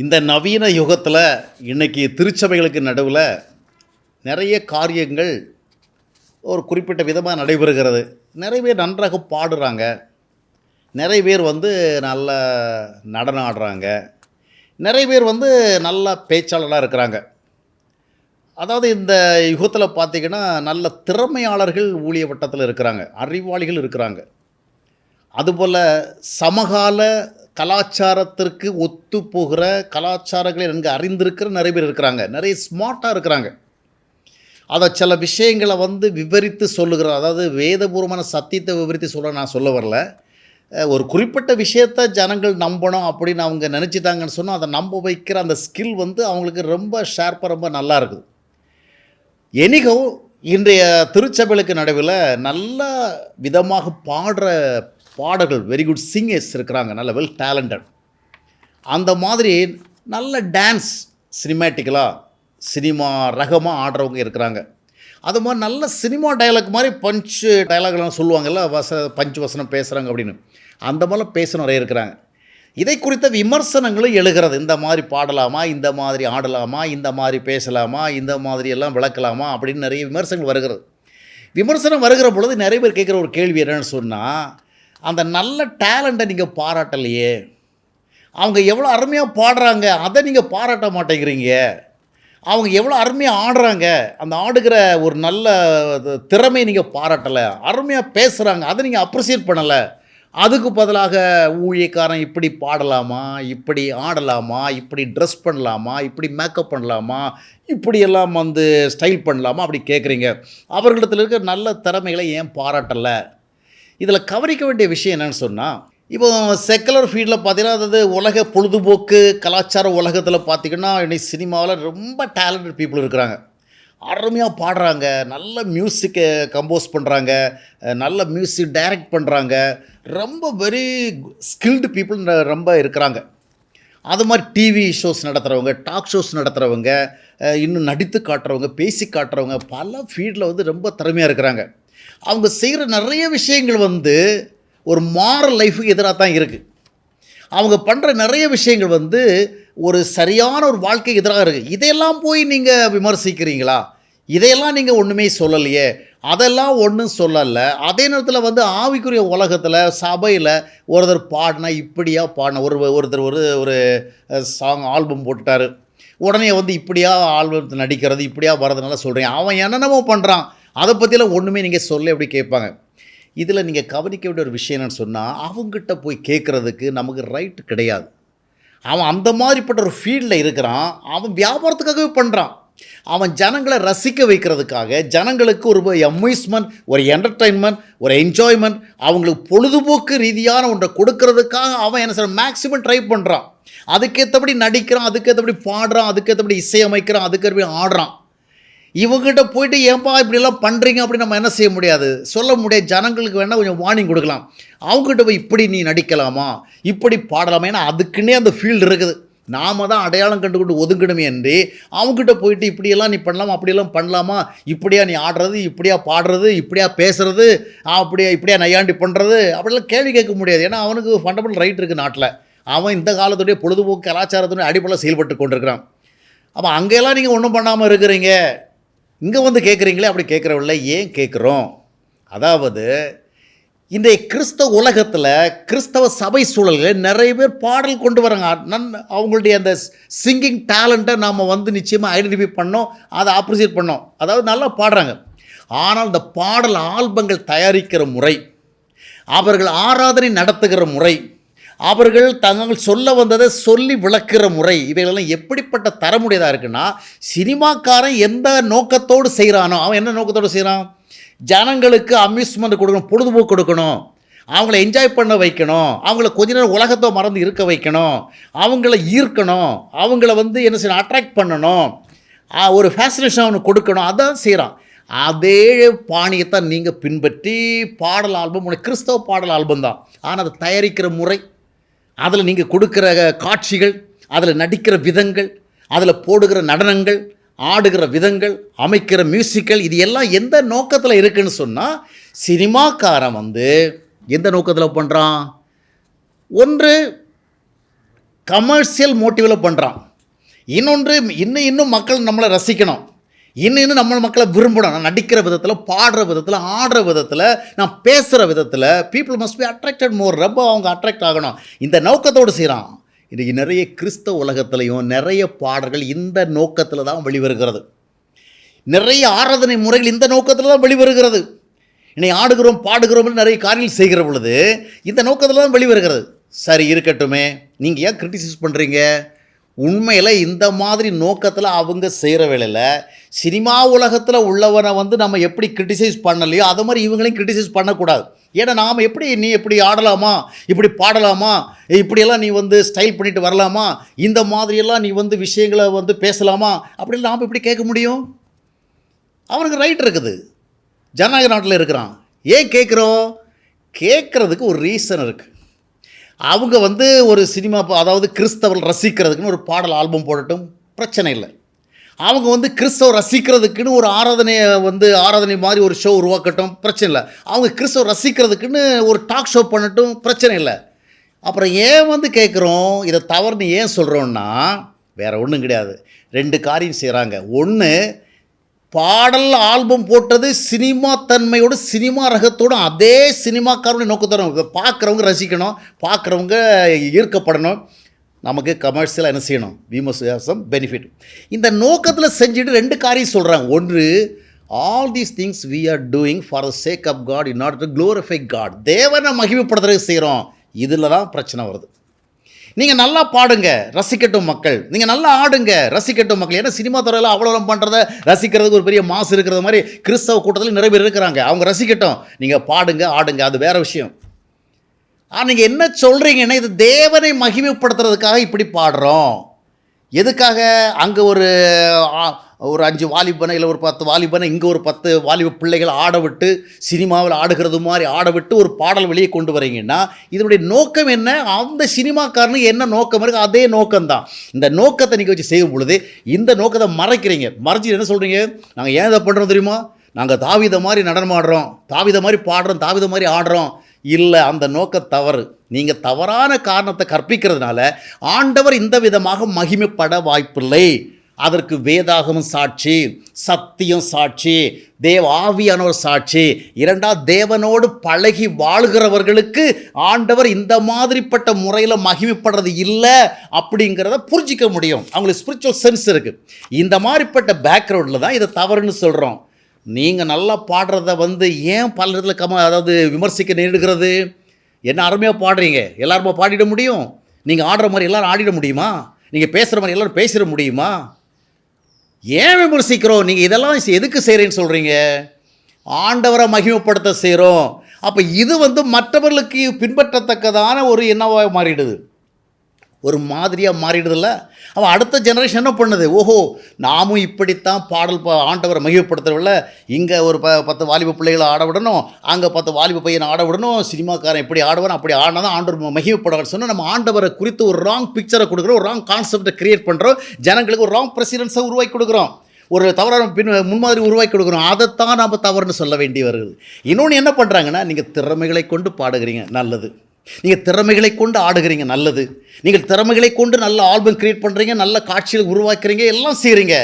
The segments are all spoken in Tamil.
இந்த நவீன யுகத்தில் இன்றைக்கி திருச்சபைகளுக்கு நடுவில் நிறைய காரியங்கள் ஒரு குறிப்பிட்ட விதமாக நடைபெறுகிறது. நிறைய பேர் நன்றாக பாடுறாங்க. நிறைய பேர் வந்து நல்ல நடனம் ஆடுறாங்க. நிறைய பேர் வந்து நல்ல பேச்சாளராக இருக்கிறாங்க. அதாவது இந்த யுகத்தில் பார்த்திங்கன்னா நல்ல திறமையாளர்கள் ஊழிய வட்டத்தில் இருக்கிறாங்க. அறிவாளிகள் இருக்கிறாங்க. அதுபோல் சமகால கலாச்சாரத்திற்கு ஒத்து போகிற கலாச்சாரங்களை நன்கு அறிந்திருக்கிற நிறைய பேர் இருக்கிறாங்க. நிறைய ஸ்மார்ட்டாக இருக்கிறாங்க. அதை சில விஷயங்களை வந்து விவரித்து சொல்லுகிற அதாவது வேதபூர்வமான சத்தியத்தை விவரித்து சொல்ல நான் சொல்ல வரல. ஒரு குறிப்பிட்ட விஷயத்த ஜனங்கள் நம்பணும் அப்படின்னு அவங்க நினச்சிட்டாங்கன்னு சொன்னால் அதை நம்ப வைக்கிற அந்த ஸ்கில் வந்து அவங்களுக்கு ரொம்ப ஷார்ப்பாக ரொம்ப நல்லா இருக்குது. எனிகோ இன்றைய திருச்சபைகளுக்கு நடுவில் நல்ல விதமாக பாடுற பாடல்கள் வெரி குட் சிங்கர்ஸ் இருக்கிறாங்க நல்ல வெல் டேலண்டட் அந்த மாதிரி நல்ல டான்ஸ் சினிமேட்டிக்கலாக சினிமா ரகமாக ஆடுறவங்க இருக்கிறாங்க. அது மாதிரி நல்ல சினிமா டயலாக் மாதிரி பஞ்சு டயலாக்லாம் சொல்லுவாங்கல்ல வச பஞ்சு வசனம் பேசுகிறாங்க அப்படின்னு. அந்த மாதிரிலாம் பேச நிறைய இருக்கிறாங்க. இதை குறித்த விமர்சனங்களும் எழுகிறது. இந்த மாதிரி பாடலாமா இந்த மாதிரி ஆடலாமா இந்த மாதிரி பேசலாமா இந்த மாதிரி எல்லாம் விளக்கலாமா அப்படின்னு நிறைய விமர்சனங்கள் வருகிறது. விமர்சனம் வருகிற பொழுது நிறைய பேர் கேட்குற ஒரு கேள்வி என்னென்னு சொன்னால் அந்த நல்ல டேலண்ட்டை நீங்கள் பாராட்டலையே. அவங்க எவ்வளோ அருமையாக பாடுறாங்க அதை நீங்கள் பாராட்ட மாட்டேங்கிறீங்க. அவங்க எவ்வளோ அருமையாக ஆடுறாங்க அந்த ஆடுகிற ஒரு நல்ல திறமையை நீங்கள் பாராட்டலை அருமையாக பேசுகிறாங்க அதை நீங்கள் அப்ரிசியேட் பண்ணலை. அதுக்கு பதிலாக ஊழியக்காரன் இப்படி பாடலாமா இப்படி ஆடலாமா இப்படி ட்ரெஸ் பண்ணலாமா இப்படி மேக்கப் பண்ணலாமா இப்படியெல்லாம் வந்து ஸ்டைல் பண்ணலாமா அப்படி கேட்குறீங்க அவர்களிடத்தில் இருக்கிற நல்ல திறமைகளை ஏன் பாராட்டலை? இதில் கவனிக்க வேண்டிய விஷயம் என்னென்னு சொன்னால் இப்போ செக்குலர் ஃபீல்டில் பார்த்தீங்கன்னா அதாவது உலக பொழுதுபோக்கு கலாச்சார உலகத்தில் பார்த்தீங்கன்னா இன்னைக்கு சினிமாவில் ரொம்ப டேலண்டட் பீப்புள் இருக்கிறாங்க. அருமையாக பாடுறாங்க நல்ல மியூசிக்கை கம்போஸ் பண்ணுறாங்க நல்ல மியூசிக் டைரக்ட் பண்ணுறாங்க ரொம்ப வெரி ஸ்கில்டு பீப்புள் ரொம்ப இருக்கிறாங்க. அது மாதிரி டிவி ஷோஸ் நடத்துகிறவங்க டாக் ஷோஸ் நடத்துகிறவங்க இன்னும் நடித்து காட்டுறவங்க பேசி காட்டுறவங்க பல ஃபீல்டில் வந்து ரொம்ப திறமையாக இருக்கிறாங்க. அவங்க செய்கிற நிறைய விஷயங்கள் வந்து ஒரு மாரல் லைஃபுக்கு எதிராக தான் இருக்குது அவங்க பண்ணுற நிறைய விஷயங்கள் வந்து ஒரு சரியான ஒரு வாழ்க்கைக்கு எதிராக இருக்குது இதையெல்லாம் போய் நீங்கள் விமர்சிக்கிறீங்களா? இதையெல்லாம் நீங்கள் ஒன்றுமே சொல்லலையே. அதெல்லாம் ஒன்றும் சொல்லலை. அதே நேரத்தில் வந்து ஆவிக்குரிய உலகத்தில் சபையில் ஒருத்தர் பாடினா இப்படியா பாடின ஒரு ஒருத்தர் ஒரு ஒரு சாங் ஆல்பம் போட்டுட்டார். உடனே வந்து இப்படியா ஆல்பம் நடிக்கிறது இப்படியா வரதுனால சொல்கிறேன் அவன் என்னென்னமோ பண்ணுறான் அதை பற்றிலாம் ஒன்றுமே நீங்கள் சொல்ல எப்படி கேட்பாங்க? இதில் நீங்கள் கவனிக்க வேண்டிய ஒரு விஷயம் என்னன்னு சொன்னால் அவங்ககிட்ட போய் கேட்குறதுக்கு நமக்கு ரைட் கிடையாது. அவன் அந்த மாதிரிப்பட்ட ஒரு ஃபீல்டில் இருக்கிறான். அவன் வியாபாரத்துக்காகவே பண்ணுறான் அவன் ஜனங்களை ரசிக்க வைக்கிறதுக்காக ஜனங்களுக்கு ஒரு அம்யூஸ்மெண்ட் ஒரு என்டர்டெயின்மெண்ட் ஒரு என்ஜாய்மெண்ட் அவங்களுக்கு பொழுதுபோக்கு ரீதியான ஒன்றை கொடுக்கறதுக்காக அவன் என்ன சார் மேக்ஸிமம் ட்ரை பண்ணுறான் அதுக்கேற்றபடி நடிக்கிறான் அதுக்கேற்றபடி பாடுறான் அதுக்கேற்றபடி இசையமைக்கிறான் அதுக்கேற்றபடி ஆடுறான். இவங்ககிட்ட போயிட்டு ஏன்பா இப்படிலாம் பண்ணுறீங்க அப்படின்னு நம்ம என்ன செய்ய முடியாது. சொல்ல முடியாது. ஜனங்களுக்கு வேணால் கொஞ்சம் வார்னிங் கொடுக்கலாம். அவங்ககிட்ட போய் இப்படி நீ நடிக்கலாமா? இப்படி பாடலாமா? ஏன்னா அதுக்குன்னே அந்த ஃபீல்டு இருக்குது. நாம தான் அடையாளம் கண்டுகொண்டு ஒதுங்கணுமே என்று அவங்ககிட்ட போயிட்டு இப்படியெல்லாம் நீ பண்ணலாமா? அப்படியெல்லாம் பண்ணலாமா? இப்படியா நீ ஆடுறது? இப்படியா பாடுறது? இப்படியா பேசுறது? அப்படியா இப்படியா நையாண்டி பண்ணுறது அப்படிலாம் கேள்வி கேட்க முடியாது. ஏன்னா அவனுக்கு ஃபண்டமெண்டல் ரைட் இருக்குது நாட்டில். அவன் இந்த காலத்துடைய பொழுதுபோக்கு கலாச்சாரத்துடைய அடிப்படையில் செயல்பட்டு கொண்டிருக்கிறான். அப்போ அங்கெல்லாம் நீங்கள் ஒன்றும் பண்ணாமல் இருக்கிறீங்க. இங்கே வந்து கேட்குறீங்களே அப்படி கேட்குறவில்ல ஏன் கேட்குறோம் அதாவது இன்றைய கிறிஸ்தவ உலகத்தில் கிறிஸ்தவ சபை சூழலில் நிறைய பேர் பாடல் கொண்டு வராங்க. நன் அவங்களுடைய அந்த சிங்கிங் டேலண்ட்டை நாம் வந்து நிச்சயமாக ஐடென்டிஃபை பண்ணோம் அதை அப்ரிசியேட் பண்ணோம். அதாவது நல்லா பாடுறாங்க. ஆனால் இந்த பாடல் ஆல்பங்கள் தயாரிக்கிற முறை அவர்கள் ஆராதனை நடத்துகிற முறை அவர்கள் தங்கள் சொல்ல வந்ததை சொல்லி விளக்குற முறை இவைகளெல்லாம் எப்படிப்பட்ட தரமுடையதாக இருக்குன்னா சினிமாக்காரன் எந்த நோக்கத்தோடு செய்கிறானோ அவன் என்ன நோக்கத்தோடு செய்கிறான் ஜனங்களுக்கு அம்யூஸ்மெண்ட் கொடுக்கணும் பொழுதுபோக்கு கொடுக்கணும். அவங்கள என்ஜாய் பண்ண வைக்கணும். அவங்கள கொஞ்ச நேரம் உலகத்தை மறந்து இருக்க வைக்கணும். அவங்கள ஈர்க்கணும். அவங்கள வந்து என்ன செய்யணும் அட்ராக்ட் பண்ணணும். ஒரு ஃபேசினேஷன் அவனுக்கு கொடுக்கணும். அதான் செய்கிறான் அதே பாணியத்தை நீங்கள் பின்பற்றி பாடல் ஆல்பம் உனக்கு கிறிஸ்தவ பாடல் ஆல்பம் தான். ஆனால் அதை தயாரிக்கிற முறை அதில் நீங்கள் கொடுக்குற காட்சிகள் அதில் நடிக்கிற விதங்கள் அதில் போடுகிற நடனங்கள் ஆடுகிற விதங்கள் அமைக்கிற மியூசிக்கல் இது எல்லாம் எந்த நோக்கத்தில் இருக்குதுன்னு சொன்னால் சினிமாக்காரன் வந்து எந்த நோக்கத்தில் பண்ணுறான் ஒன்று கமர்ஷியல் மோட்டிவில் பண்ணுறான் இன்னொன்று இன்னும் இன்னும் மக்கள் நம்மளை ரசிக்கணும். இன்னும் இன்னும் நம்ம மக்களை விரும்பணும் நான் நடிக்கிற விதத்தில் பாடுற விதத்தில் ஆடுற விதத்தில் நான் பேசுகிற விதத்தில் people must be attracted more ரொம்ப அவங்க அட்ராக்ட் ஆகணும். இந்த நோக்கத்தோடு செய்கிறான் இன்றைக்கி நிறைய கிறிஸ்தவ உலகத்துலையும் நிறைய பாடல்கள் இந்த நோக்கத்தில் தான் வெளிவருகிறது. நிறைய ஆராதனை முறைகள் இந்த நோக்கத்தில் தான் வெளிவருகிறது. இன்னை ஆடுகிறோம் பாடுகிறோம் நிறைய காரியங்கள் செய்கிற பொழுது இந்த நோக்கத்தில் தான் வெளிவருகிறது. சரி இருக்கட்டுமே. நீங்கள் ஏன் கிரிட்டிசைஸ் பண்ணுறீங்க உண்மையில் இந்த மாதிரி நோக்கத்தில் அவங்க செய்கிற வேலையில் சினிமா உலகத்தில் உள்ளவனை வந்து நம்ம எப்படி கிரிட்டிசைஸ் பண்ணலையோ அதை மாதிரி இவங்களையும் கிரிட்டிசைஸ் பண்ணக்கூடாது. ஏன்னா நாம் எப்படி நீ இப்படி ஆடலாமா? இப்படி பாடலாமா? இப்படியெல்லாம் நீ வந்து ஸ்டைல் பண்ணிட்டு வரலாமா? இந்த மாதிரியெல்லாம் நீ வந்து விஷயங்களை வந்து பேசலாமா? அப்படின்னு நாம் எப்படி கேட்க முடியும்? அவனுக்கு ரைட் இருக்குது. ஜனநாயக நாட்டில் இருக்கிறான். ஏன் கேட்குறோம்? கேட்குறதுக்கு ஒரு ரீசன் இருக்குது அவங்க வந்து ஒரு சினிமா அதாவது கிறிஸ்தவர்கள் ரசிக்கிறதுக்குன்னு ஒரு பாடல் ஆல்பம் போடட்டும் பிரச்சனை இல்லை. அவங்க வந்து கிறிஸ்தவ ரசிக்கிறதுக்குன்னு ஒரு ஆராதனையை வந்து ஆராதனை மாதிரி ஒரு ஷோ உருவாக்கட்டும் பிரச்சனை இல்லை. அவங்க கிறிஸ்தவ ரசிக்கிறதுக்குன்னு ஒரு டாக் ஷோ பண்ணட்டும் பிரச்சனை இல்லை. அப்புறம் ஏன் வந்து கேட்குறோம் இதை தவறுன்னு ஏன் சொல்கிறோன்னா வேறு ஒன்றும் கிடையாது. ரெண்டு காரியம் செய்கிறாங்க ஒன்று பாடல் ஆல்பம் போட்டது சினிமா தன்மையோடு சினிமா ரகத்தோடு அதே சினிமாக்காரனுடைய நோக்கத்தோட பார்க்குறவங்க ரசிக்கணும் பார்க்குறவங்க ஈர்க்கப்படணும். நமக்கு கமர்ஷியலாக என்ன செய்யணும்? வி மஸ் சம் பெனிஃபிட் இந்த நோக்கத்தில் செஞ்சுட்டு ரெண்டு காரியம் சொல்கிறாங்க ஒன்று all these things we are doing for the sake of God in order to glorify God தேவனை மகிமைப்படுத்துறதுக்கு செய்கிறோம் இதில் தான் பிரச்சனை வருது. நீங்கள் நல்லா பாடுங்க ரசிக்கட்டும் மக்கள். நீங்கள் நல்லா ஆடுங்க ரசிக்கட்டும் மக்கள். ஏன்னா சினிமா துறையில் அவ்வளோ பண்ணுறத ரசிக்கிறதுக்கு ஒரு பெரிய மாசு இருக்கிறது மாதிரி கிறிஸ்தவ கூட்டத்தில் நிறைய பேர் இருக்கிறாங்க. அவங்க ரசிக்கட்டும். நீங்கள் பாடுங்க ஆடுங்க. அது வேறு விஷயம். ஆனால் நீங்கள் என்ன சொல்கிறீங்கன்னா இது தேவனை மகிமைப்படுத்துறதுக்காக இப்படி பாடுறோம். எதுக்காக? அங்கே ஒரு ஒரு அஞ்சு வாலிபனை இல்லை ஒரு பத்து வாலிபனை இங்கே ஒரு பத்து வாலிப பிள்ளைகளை ஆட விட்டு சினிமாவில் ஆடுகிறது மாதிரி ஆட விட்டு ஒரு பாடல் வெளியே கொண்டு வரீங்கன்னா இதனுடைய நோக்கம் என்ன? அந்த சினிமாக்காரனுக்கு என்ன நோக்கம் இருக்குது அதே நோக்கம்தான். இந்த நோக்கத்தை நீங்கள் வச்சு செய்யும் பொழுது இந்த நோக்கத்தை மறைக்கிறீங்க. மறைச்சி என்ன சொல்கிறீங்க நாங்கள் ஏன் இதை பண்ணுறோம் தெரியுமா? நாங்கள் தாவித மாதிரி நடனமாடுறோம் தாவித மாதிரி பாடுறோம் தாவித மாதிரி ஆடுறோம். இல்லை அந்த நோக்கம் தவறு. நீங்கள் தவறான காரணத்தை கற்பிக்கிறதுனால ஆண்டவர் இந்த விதமாக மகிமைப்பட வாய்ப்பில்லை. அதற்கு வேதாகமும் சாட்சி சத்தியம் சாட்சி தேவ ஆவியானவர் சாட்சி. இரண்டாவது தேவனோடு பழகி வாழ்கிறவர்களுக்கு ஆண்டவர் இந்த மாதிரிப்பட்ட முறையில் மகிமைப்படுறது இல்லை அப்படிங்கிறத புரிஞ்சிக்க முடியும். அவங்களுக்கு ஸ்பிரிச்சுவல் சென்ஸ் இருக்குது இந்த மாதிரிப்பட்ட பேக்ரவுண்டில் தான் இதை தவறுன்னு சொல்கிறோம் நீங்கள் நல்லா பாடுறத வந்து ஏன் பல இடத்துல கம அதாவது விமர்சிக்க நேரிடுகிறது? என்ன அருமையாக பாடுறீங்க. எல்லாருமா பாடிட முடியும்? நீங்கள் ஆடுற மாதிரி எல்லோரும் ஆடிட முடியுமா? நீங்கள் பேசுகிற மாதிரி எல்லோரும் பேசிட முடியுமா? ஏன் விமர்சிக்கிறோம்? நீங்கள் இதெல்லாம் எதுக்கு செய்கிறேன்னு சொல்கிறீங்க ஆண்டவரை மகிமைப்படுத்த செய்கிறோம் அப்போ இது வந்து மற்றவர்களுக்கு பின்பற்றத்தக்கதான ஒரு என்னவாக மாறிடுது. ஒரு மாதிரியாக மாறிடுதில்ல? அவன் அடுத்த ஜெனரேஷன் என்ன பண்ணுது? ஓஹோ நாமும் இப்படித்தான் பாடல் பா ஆண்டவரை மகிழ்ப்படுத்துறவில்ல இங்கே ஒரு ப பத்து வாலிப பிள்ளைகளை ஆட விடணும். அங்கே பத்து வாலிப பையனை ஆட விடணும். சினிமாக்காரன் எப்படி ஆடுவான் அப்படி ஆடினா தான் ஆண்டவர் மகிழ்ப்படுவார் சொன்னால் நம்ம ஆண்டவரை குறித்து ஒரு ராங் பிக்சரை கொடுக்குறோம் ஒரு ராங் கான்செப்டை கிரியேட் பண்ணுறோம் ஜனங்களுக்கு ஒரு ராங் ப்ரெசிடென்ஸை உருவாக்கி கொடுக்குறோம். ஒரு தவறான பின் முன்மாதிரி உருவாக்கி கொடுக்குறோம். அதைத்தான் நாம் தவறுன்னு சொல்ல வேண்டி வருது இன்னொன்று என்ன பண்ணுறாங்கன்னா நீங்கள் திறமைகளை கொண்டு பாடுகிறீங்க. நல்லது. நீங்கள் திறமைகளை கொண்டு ஆடுகிறீங்க நல்லது. நீங்கள் திறமைகளை கொண்டு நல்ல ஆல்பம் கிரியேட் பண்ணுறீங்க நல்ல காட்சிகள் உருவாக்குறீங்க எல்லாம் செய்கிறீங்க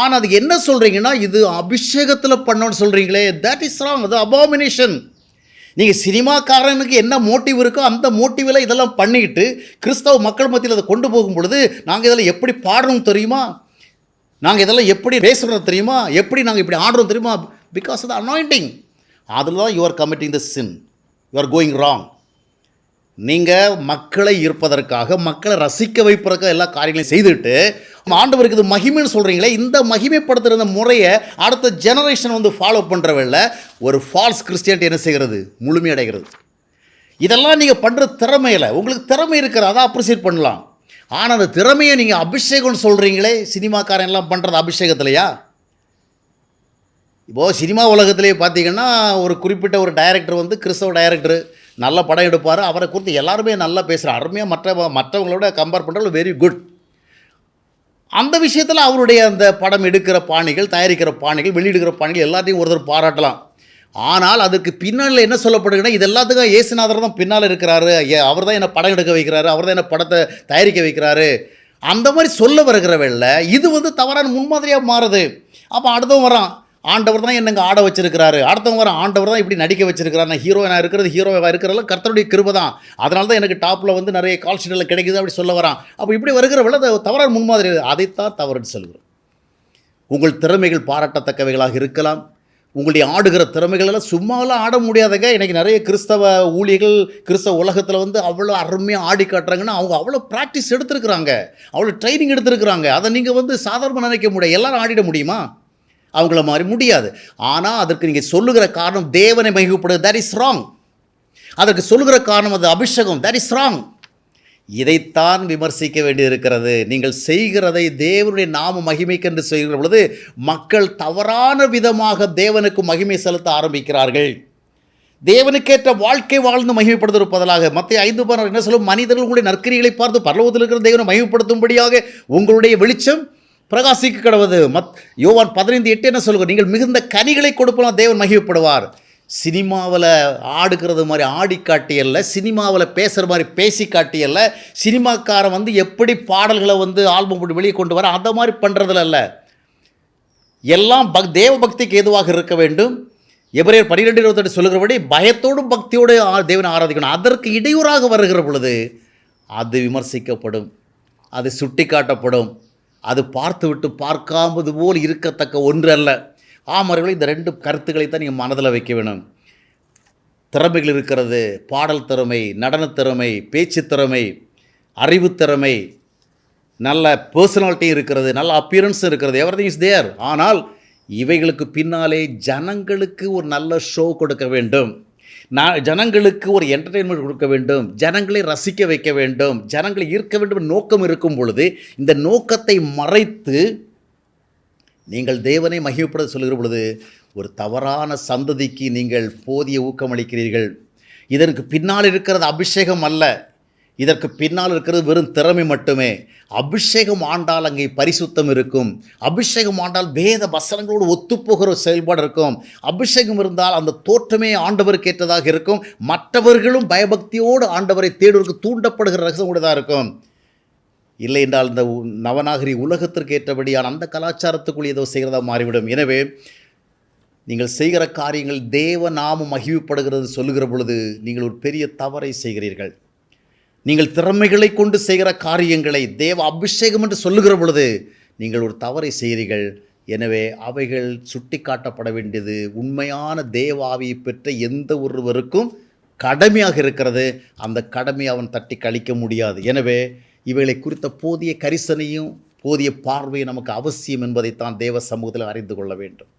ஆனால் அது என்ன சொல்கிறீங்கன்னா இது அபிஷேகத்தில் பண்ணோன்னு சொல்கிறீங்களே தட் இஸ் ராங் அது அபாமினேஷன் நீங்கள் சினிமாக்காரனுக்கு என்ன மோட்டிவ் இருக்கோ அந்த மோட்டிவில் இதெல்லாம் பண்ணிக்கிட்டு கிறிஸ்தவ மக்கள் மத்தியில் அதை கொண்டு போகும் பொழுது நாங்கள் இதெல்லாம் எப்படி பாடணும்னு தெரியுமா? நாங்கள் இதெல்லாம் எப்படி பேசுகிறோம் தெரியுமா? எப்படி நாங்கள் இப்படி ஆடுறோம் தெரியுமா? பிகாஸ் ஆஃப் த அனாயிண்டிங் அதில் தான் you are committing the sin you are going wrong நீங்கள் மக்களை ஈர்ப்பதற்காக மக்களை ரசிக்க வைப்பதற்காக எல்லா காரியங்களையும் செய்துட்டு ஆண்டவருக்கு இது மகிமைன்னு சொல்கிறீங்களே இந்த மகிமைப்படுத்துகிற இந்த முறையை அடுத்த ஜெனரேஷன் வந்து ஃபாலோ பண்ணுறவில்ல ஒரு ஃபால்ஸ் கிறிஸ்டியானிட்டி என்ன செய்கிறது? முழுமையடைகிறது இதெல்லாம் நீங்கள் பண்ணுற திறமையில் உங்களுக்கு திறமை இருக்கிற அதை அப்ரிசியேட் பண்ணலாம். ஆனால் அந்த திறமையை நீங்கள் அபிஷேகம்னு சொல்கிறீங்களே சினிமாக்காரன் எல்லாம் பண்ணுறது அபிஷேகத்திலையா? இப்போது சினிமா உலகத்திலே பார்த்தீங்கன்னா ஒரு குறிப்பிட்ட ஒரு டைரக்டர் வந்து கிறிஸ்தவ டைரக்டர் நல்ல படம் எடுப்பார். அவரை குறித்து எல்லாருமே நல்லா பேசுகிறார் அருமையாக மற்ற மற்றவங்களோட கம்பேர் பண்ணுறது வெரி குட் அந்த விஷயத்தில் அவருடைய அந்த படம் எடுக்கிற பாணிகள் தயாரிக்கிற பாணிகள் வெளியிடுகிற பாணிகள் எல்லாத்தையும் ஒருத்தர் பாராட்டலாம். ஆனால் அதுக்கு பின்னால் என்ன சொல்லப்படுதுன்னா இது எல்லாத்துக்கும் ஏசுநாதர் தான் பின்னால் இருக்கிறாரு. அவர் தான் என்னை படம் எடுக்க வைக்கிறாரு. அவர் தான் என்ன படத்தை தயாரிக்க வைக்கிறாரு. அந்த மாதிரி சொல்ல வருகிற வேளை இது வந்து தவறான முன்மாதிரியாக மாறுது. அப்போ அடுத்தவன் வரான் ஆண்டவர் தான் என்னங்க ஆட வச்சிருக்கிறாரு? அடுத்தவங்க வர ஆண்டவர் தான் இப்படி நடிக்க வச்சிருக்கிறாரு. நான் ஹீரோயினாக இருக்கிறது ஹீரோவாக இருக்கிறதுல கர்த்தருடைய கிருபை தான். அதனால தான் எனக்கு டாப்பில் வந்து நிறைய கால் ஷீட்டில் கிடைக்குது அப்படி சொல்ல வரான். அப்போ இப்படி வருகிற வேளை அது தவறான முன்மாதிரி அதைத்தான் தவறுன்னு சொல்கிறோம். உங்கள் திறமைகள் பாராட்டத்தக்கவைகளாக இருக்கலாம். உங்களுடைய ஆடுகிற திறமைகளெல்லாம் சும்மாலாம் ஆட முடியாதங்க. இன்றைக்கி நிறைய கிறிஸ்தவ ஊழியர்கள் கிறிஸ்தவ உலகத்தில் வந்து அவ்வளோ அருமையாக ஆடி காட்டுறாங்கன்னா அவங்க அவ்வளோ ப்ராக்டிஸ் எடுத்துருக்குறாங்க. அவ்வளோ ட்ரைனிங் எடுத்துருக்குறாங்க. அதை நீங்கள் வந்து சாதாரணமாக நினைக்க முடியாது. எல்லோரும் ஆடிட முடியுமா? அவங்கள மாதிரி முடியாது. ஆனால் அதற்கு நீங்கள் சொல்லுகிற காரணம் தேவனை மகிழ்ப்படுது தட் இஸ் ராங் அதற்கு சொல்லுகிற காரணம் அது அபிஷேகம். தட் இஸ் ராங் இதைத்தான் விமர்சிக்க வேண்டியிருக்கிறது. நீங்கள் செய்கிறதை தேவனுடைய நாம மகிமைக்கென்று செய்கிற பொழுது மக்கள் தவறான விதமாக தேவனுக்கு மகிமை செலுத்த ஆரம்பிக்கிறார்கள். தேவனுக்கேற்ற வாழ்க்கை வாழ்ந்து மகிமைப்படுத்துவது பதிலாக மற்ற ஐந்து பார் என்ன சொல்லும்? மனிதர்கள் உங்களுடைய நற்கரிகளை பார்த்து பரலோகத்தில் இருக்கிற தேவனை மகிமைப்படுத்தும்படியாக உங்களுடைய வெளிச்சம் பிரகாசிக்க கிடவது மத் யோவான் பதினைந்து எட்டு என்ன சொல்லுங்க நீங்கள் மிகுந்த கனிகளை கொடுப்பலாம் தேவன் மகிமைப்படுவார். சினிமாவில் ஆடுகிறது மாதிரி ஆடி காட்டியல்ல சினிமாவில் பேசுகிற மாதிரி பேசி காட்டியல்ல சினிமாக்காரன் வந்து எப்படி பாடல்களை வந்து ஆல்பம் போட்டு வெளியே கொண்டு வர அந்த மாதிரி பண்ணுறதுல அல்ல. எல்லாம் பக் தேவ பக்திக்கு ஏதுவாக இருக்க வேண்டும். எபிரேர் பன்னிரெண்டு இருபத்தெட்டு சொல்லுகிறபடி பயத்தோடும் பக்தியோடு ஆ- தேவனை ஆராதிக்கணும். அதற்கு இடையூறாக வருகிற பொழுது அது விமர்சிக்கப்படும். அது சுட்டி காட்டப்படும் அது பார்த்துவிட்டு பார்க்காமது போல் இருக்கத்தக்க ஒன்று அல்ல ஆமர்கள் இந்த ரெண்டு கருத்துக்களை தான் நீங்கள் மனதில் வைக்க வேணும். திறமைகள் இருக்கிறது பாடல் திறமை நடனத் திறமை பேச்சு திறமை அறிவுத் திறமை நல்ல பர்சனாலிட்டி இருக்கிறது நல்ல அப்பியரன்ஸ் இருக்கிறது எவ்ரி இஸ் தேர் ஆனால் இவைகளுக்கு பின்னாலே ஜனங்களுக்கு ஒரு நல்ல ஷோ கொடுக்க வேண்டும். நான் ஜனங்களுக்கு ஒரு என்டர்டெயின்மெண்ட் கொடுக்க வேண்டும் ஜனங்களை ரசிக்க வைக்க வேண்டும் ஜனங்களை ஈர்க்க வேண்டும் நோக்கம் இருக்கும் பொழுது இந்த நோக்கத்தை மறைத்து நீங்கள் தேவனை மகிழ்ப்பட சொல்கிற பொழுது ஒரு தவறான சந்ததிக்கு நீங்கள் போதிய ஊக்கமளிக்கிறீர்கள். இதற்கு பின்னால் இருக்கிறது அபிஷேகம் அல்ல. இதற்கு பின்னால் இருக்கிறது வெறும் திறமை மட்டுமே. அபிஷேகம் ஆண்டால் அங்கே பரிசுத்தம் இருக்கும். அபிஷேகம் ஆண்டால் வேத வசனங்களோடு ஒத்துப்போகிற செயல்பாடு இருக்கும். அபிஷேகம் இருந்தால் அந்த தோற்றமே ஆண்டவருக்கு ஏற்றதாக இருக்கும். மற்றவர்களும் பயபக்தியோடு ஆண்டவரை தேடுவதற்கு தூண்டப்படுகிற ரகசம் கூடதாக இருக்கும். இல்லை என்றால் இந்த உ- நவநாகரி உலகத்திற்கு ஏற்றபடியான அந்த கலாச்சாரத்துக்குள் ஏதோ செய்கிறதா மாறிவிடும். எனவே நீங்கள் செய்கிற காரியங்கள் தேவ நாமம் மகிழ்வுப்படுகிறது சொல்லுகிற பொழுது நீங்கள் ஒரு பெரிய தவறை செய்கிறீர்கள். நீங்கள் திறமைகளை கொண்டு செய்கிற காரியங்களை தேவ அபிஷேகம் என்று சொல்லுகிற பொழுது நீங்கள் ஒரு தவறை செய்கிறீர்கள். எனவே அவைகள் சுட்டி காட்டப்பட வேண்டியது. உண்மையான தேவாவியை பெற்ற எந்த ஒருவருக்கும் கடமையாக இருக்கிறது. அந்த கடமையை அவன் தட்டி கழிக்க முடியாது. எனவே இவைகளை குறித்த போதிய கரிசனையும் போதிய பார்வையும் நமக்கு அவசியம் என்பதைத்தான் தேவ சமூகத்தில் அறிந்து கொள்ள வேண்டும்.